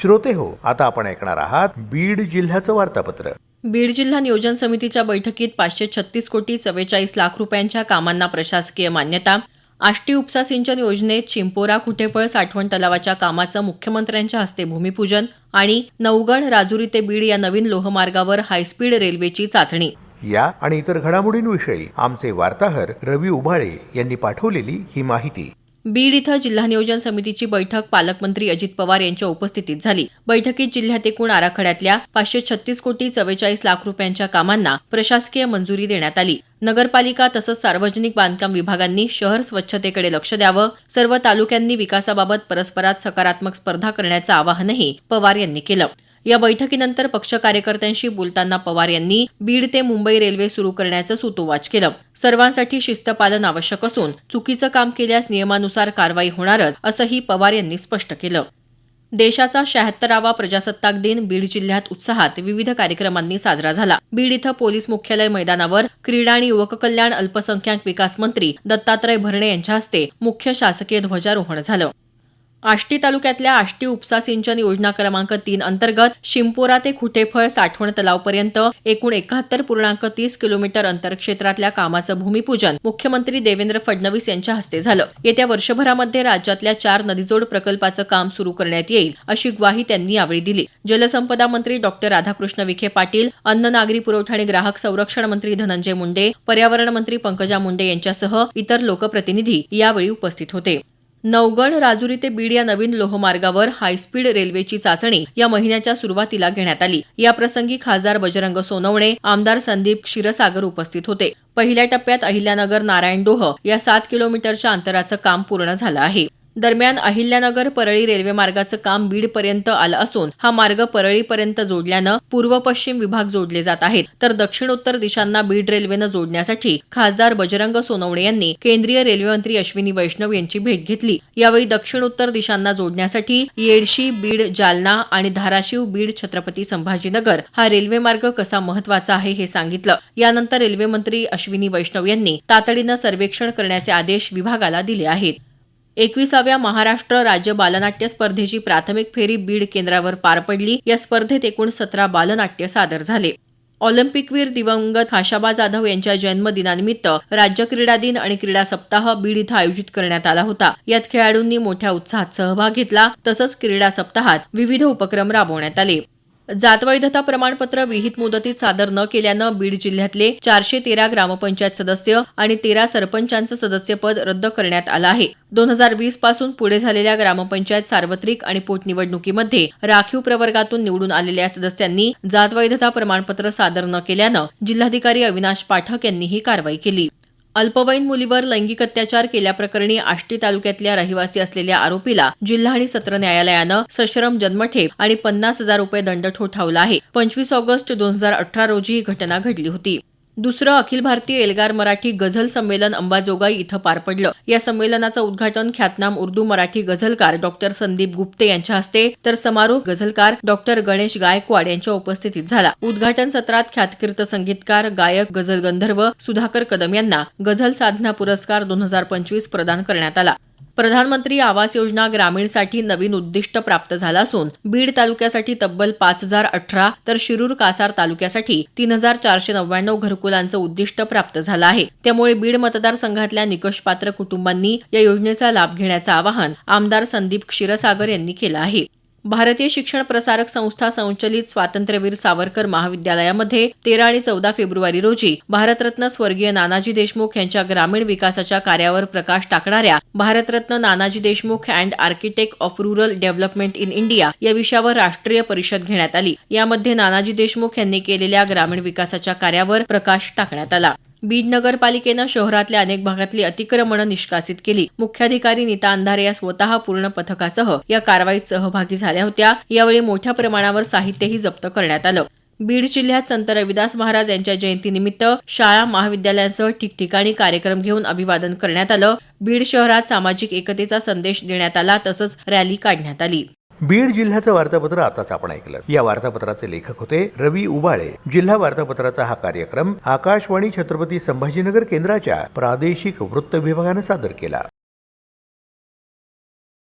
श्रोते हो आता आपण ऐकणार आहात बीड जिल्ह्याचं वार्तापत्र. बीड जिल्हा नियोजन समितीच्या बैठकीत पाचशे छत्तीस कोटी चव्वेचाळीस लाख रुपयांच्या कामांना प्रशासकीय मान्यता. आष्टी उपसा सिंचन योजनेत चिंपोरा खुटेफळ साठवण तलावाच्या कामाचं मुख्यमंत्र्यांच्या हस्ते भूमिपूजन आणि नवगण राजुरी ते बीड या नवीन लोहमार्गावर हायस्पीड रेल्वेची चाचणी. या आणि इतर घडामोडींविषयी आमचे वार्ताहर रवी उभाळे यांनी पाठवलेली ही माहिती. बीड इथं जिल्हा नियोजन समितीची बैठक पालकमंत्री अजित पवार यांच्या उपस्थितीत झाली. बैठकीत जिल्ह्यात एकूण आराखड्यातल्या पाचशे छत्तीस कोटी चव्वेचाळीस लाख रुपयांच्या कामांना प्रशासकीय मंजुरी देण्यात आली. नगरपालिका तसंच सार्वजनिक बांधकाम विभागांनी शहर स्वच्छतेकडे लक्ष द्यावं सर्व तालुक्यांनी विकासाबाबत परस्परात सकारात्मक स्पर्धा करण्याचं आवाहनही पवार यांनी केलं. या बैठकीनंतर पक्ष कार्यकर्त्यांशी बोलताना पवार यांनी बीड ते मुंबई रेल्वे सुरू करण्याचं सुतोवाच केलं. सर्वांसाठी शिस्तपालन आवश्यक असून चुकीचं काम केल्यास नियमानुसार कारवाई होणारच असंही पवार यांनी स्पष्ट केलं. देशाचा शहात्तरावा प्रजासत्ताक दिन बीड जिल्ह्यात उत्साहात विविध कार्यक्रमांनी साजरा झाला. बीड इथं पोलीस मुख्यालय मैदानावर क्रीडा आणि युवक कल्याण अल्पसंख्याक विकास मंत्री दत्तात्रय भरणे यांच्या हस्ते मुख्य शासकीय ध्वजारोहण झालं. आष्टी तालुक्यातल्या आष्टी उपसा सिंचन योजना क्रमांक तीन अंतर्गत शिंपोरा ते खुटेफळ साठवण तलावपर्यंत एकूण एकाहत्तर पूर्णांक तीस किलोमीटर अंतरक्षेत्रातल्या कामाचं भूमिपूजन मुख्यमंत्री देवेंद्र फडणवीस यांच्या हस्ते झालं. येत्या वर्षभरामध्ये राज्यातल्या चार नदीजोड प्रकल्पाचं काम सुरू करण्यात येईल अशी ग्वाही त्यांनी यावेळी दिली. जलसंपदा मंत्री डॉक्टर राधाकृष्ण विखे पाटील अन्न नागरी पुरवठा आणि ग्राहक संरक्षण मंत्री धनंजय मुंडे पर्यावरण मंत्री पंकजा मुंडे यांच्यासह इतर लोकप्रतिनिधी यावेळी उपस्थित होते. नवगण राजुरी ते बीड या नवीन लोहमार्गावर हायस्पीड रेल्वेची चाचणी या महिन्याच्या सुरुवातीला घेण्यात आली. याप्रसंगी खासदार बजरंग सोनवणे आमदार संदीप क्षीरसागर उपस्थित होते. पहिल्या टप्प्यात अहिल्यानगर नारायणडोह या सात किलोमीटरच्या अंतराचं काम पूर्ण झालं आहे. दरम्यान अहिल्यानगर परळी रेल्वे मार्गाचं काम बीडपर्यंत आलं असून हा मार्ग परळीपर्यंत जोडल्यानं पूर्व पश्चिम विभाग जोडले जात आहेत. तर दक्षिण उत्तर दिशांना बीड रेल्वेनं जोडण्यासाठी खासदार बजरंग सोनवणे यांनी केंद्रीय रेल्वेमंत्री अश्विनी वैष्णव यांची भेट घेतली. यावेळी दक्षिण उत्तर दिशांना जोडण्यासाठी येडशी बीड जालना आणि धाराशिव बीड छत्रपती संभाजीनगर हा रेल्वे मार्ग कसा महत्त्वाचा आहे हे सांगितलं. यानंतर रेल्वेमंत्री अश्विनी वैष्णव यांनी तातडीनं सर्वेक्षण करण्याचे आदेश विभागाला दिले आहेत. एकविसाव्या महाराष्ट्र राज्य बालनाट्य स्पर्धेची प्राथमिक फेरी बीड केंद्रावर पार पडली. या स्पर्धेत एकूण सतरा बालनाट्य सादर झाले. ऑलिम्पिकवीर दिवंगत आशाबा जाधव यांच्या जन्मदिनानिमित्त राज्य क्रीडा दिन आणि क्रीडा सप्ताह बीड इथं आयोजित करण्यात आला होता. यात खेळाडूंनी मोठ्या उत्साहात सहभाग घेतला. तसंच क्रीडा सप्ताहात विविध उपक्रम राबवण्यात आले. जातवैधता प्रमाणपत्र विहित मुदतीत सादर न केल्यानं बीड जिल्ह्यातले चारशे तेरा ग्रामपंचायत सदस्य आणि तेरा सरपंचांचं सदस्यपद रद्द करण्यात आलं आहे. दोन हजार वीसपासून पुढे झालेल्या ग्रामपंचायत सार्वत्रिक आणि पोटनिवडणुकीमध्ये राखीव प्रवर्गातून निवडून आलेल्या सदस्यांनी जातवैधता प्रमाणपत्र सादर न केल्यानं जिल्हाधिकारी अविनाश पाठक यांनी ही कारवाई केली. अल्पवयीन मुलीवर लैंगिक अत्याचार केल्याप्रकरणी आष्टी तालुक्यातल्या रहिवासी असलेल्या आरोपीला जिल्हा आणि सत्र न्यायालयानं सश्रम जन्मठेप आणि पन्नास हजार रुपये दंड ठोठावला आहे. पंचवीस ऑगस्ट दोन हजार अठरा रोजी ही घटना घडली होती. दुसरं अखिल भारतीय एल्गार मराठी गझल संमेलन अंबाजोगाई इथं पार पडलं. या संमेलनाचं उद्घाटन ख्यातनाम उर्दू मराठी गझलकार डॉक्टर संदीप गुप्ते यांच्या हस्ते तर समारोप गझलकार डॉक्टर गणेश गायकवाड यांच्या उपस्थितीत झाला. उद्घाटन सत्रात ख्यातकीर्त संगीतकार गायक गझल गंधर्व सुधाकर कदम यांना गझल साधना पुरस्कार दोन हजार पंचवीस प्रदान करण्यात आला. प्रधानमंत्री आवास योजना ग्रामीणसाठी नवीन उद्दिष्ट प्राप्त झालं असून बीड तालुक्यासाठी तब्बल पाच हजार अठरा तर शिरूर कासार तालुक्यासाठी तीन हजार चारशे नव्याण्णव घरकुलांचं उद्दिष्ट प्राप्त झालं आहे. त्यामुळे बीड मतदारसंघातल्या निकषपात्र कुटुंबांनी या योजनेचा लाभ घेण्याचं आवाहन आमदार संदीप क्षीरसागर यांनी केलं आहे. भारतीय शिक्षण प्रसारक संस्था संचलित स्वातंत्र्यवीर सावरकर महाविद्यालयामध्ये तेरा आणि चौदा फेब्रुवारी रोजी भारतरत्न स्वर्गीय नानाजी देशमुख यांच्या ग्रामीण विकासाच्या कार्यावर प्रकाश टाकणाऱ्या Bharat Ratna Nanaji Deshmukh and architect of rural development in India या विषयावर राष्ट्रीय परिषद घेण्यात आली. यामध्ये नानाजी देशमुख यांनी केलेल्या ग्रामीण विकासाच्या कार्यावर प्रकाश टाकण्यात आला. बीड नगरपालिकेनं शहरातल्या अनेक भागातली अतिक्रमणं निष्कासित केली. मुख्याधिकारी नीता अंधारे या स्वतः पूर्ण पथकासह या कारवाईत सहभागी झाल्या होत्या. यावेळी मोठ्या प्रमाणावर साहित्यही जप्त करण्यात आलं. बीड जिल्ह्यात संत रविदास महाराज यांच्या जयंतीनिमित्त शाळा महाविद्यालयांसह ठिकठिकाणी कार्यक्रम घेऊन अभिवादन करण्यात आलं. बीड शहरात सामाजिक एकतेचा संदेश देण्यात आला तसंच रॅली काढण्यात आली. बीड जिल्ह्याचं वार्तापत्र आताच आपण ऐकलं. या वार्तापत्राचे लेखक होते रवी उबाळे. जिल्हा वार्तापत्राचा हा कार्यक्रम आकाशवाणी छत्रपती संभाजीनगर केंद्राच्या प्रादेशिक वृत्त विभागानं सादर केला.